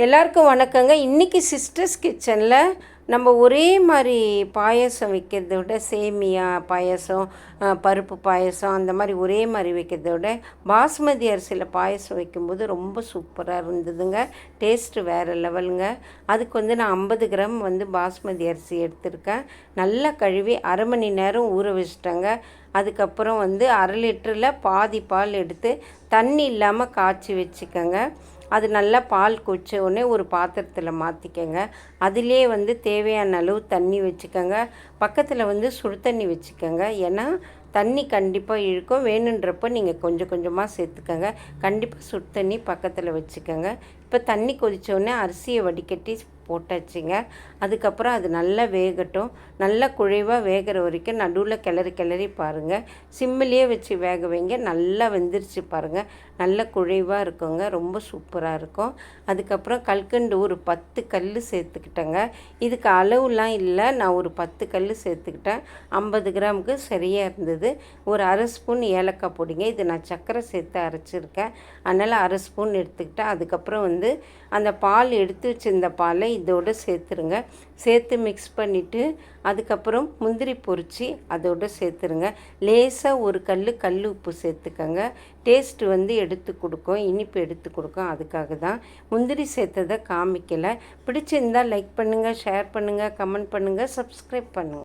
எல்லாருக்கும் வணக்கங்க. இன்றைக்கி சிஸ்டர்ஸ் கிச்சனில் நம்ம ஒரே மாதிரி பாயசம் வைக்கிறத விட சேமியா பாயசம் பருப்பு பாயசம் அந்த மாதிரி ஒரே மாதிரி வைக்கிறத விட பாஸ்மதி அரிசியில் பாயசம் வைக்கும்போது ரொம்ப சூப்பராக இருந்ததுங்க. டேஸ்ட்டு வேறு லெவலுங்க. அதுக்கு வந்து நான் ஐம்பது கிராம் வந்து பாஸ்மதி அரிசி எடுத்திருக்கேன். நல்லா கழுவி அரை மணி நேரம் ஊற வச்சிட்டேங்க. அதுக்கப்புறம் வந்து அரை லிட்டரில் பாதி பால் எடுத்து தண்ணி இல்லாமல் காய்ச்சி வச்சுக்கோங்க. அது நல்லா பால் கொச்ச உடனே ஒரு பாத்திரத்தில் மாற்றிக்கங்க அதிலே வந்து தேவையான அளவு தண்ணி வச்சுக்கோங்க. பக்கத்தில் வந்து சுடு தண்ணி வச்சுக்கோங்க. ஏன்னா தண்ணி கண்டிப்பாக இழுக்கும். வேணுன்றப்போ நீங்கள் கொஞ்சம் கொஞ்சமாக சேர்த்துக்கோங்க. கண்டிப்பாக சுடு தண்ணி பக்கத்தில் வச்சுக்கோங்க. இப்போ தண்ணி கொதித்தோடனே அரிசியை வடிகட்டி போட்டாச்சுங்க. அதுக்கப்புறம் அது நல்லா வேகட்டும். நல்லா குழைவாக வேகிற வரைக்கும் நடுவில் கிளறி கிளறி பாருங்கள் சிம்மிலேயே வச்சு வேக வைங்க. நல்லா வெந்துருச்சு பாருங்கள் நல்ல குழைவாக இருக்குங்க. ரொம்ப சூப்பராக இருக்கும். அதுக்கப்புறம் கல்கண்டு ஒரு பத்து கல் சேர்த்துக்கிட்டேங்க. இதுக்கு அளவுலாம் இல்லை. நான் ஒரு பத்து கல் சேர்த்துக்கிட்டேன். ஐம்பது கிராமுக்கு சரியாக இருந்தது. ஒரு அரை ஸ்பூன் ஏலக்காய் பொடிங்க. இது நான் சர்க்கரை சேர்த்து அரைச்சிருக்கேன். அதனால் அரை ஸ்பூன் எடுத்துக்கிட்டேன். அதுக்கப்புறம் வந்து அந்த பால் எடுத்து வச்சிருந்த பாலை இதோடு சேர்த்துருங்க. சேர்த்து மிக்ஸ் பண்ணிவிட்டு அதுக்கப்புறம் முந்திரி பொரிச்சு அதோடு சேர்த்துருங்க. லேசாக ஒரு கல் கல் உப்பு சேர்த்துக்கங்க. டேஸ்ட் வந்து எடுத்து கொடுக்கும். இனிப்பு எடுத்து கொடுக்கும். அதுக்காக தான். முந்திரி சேர்த்ததை காமிக்கலை. பிடிச்சிருந்தால் லைக் பண்ணுங்கள் ஷேர் பண்ணுங்கள் கமெண்ட் பண்ணுங்கள் சப்ஸ்கிரைப் பண்ணுங்கள்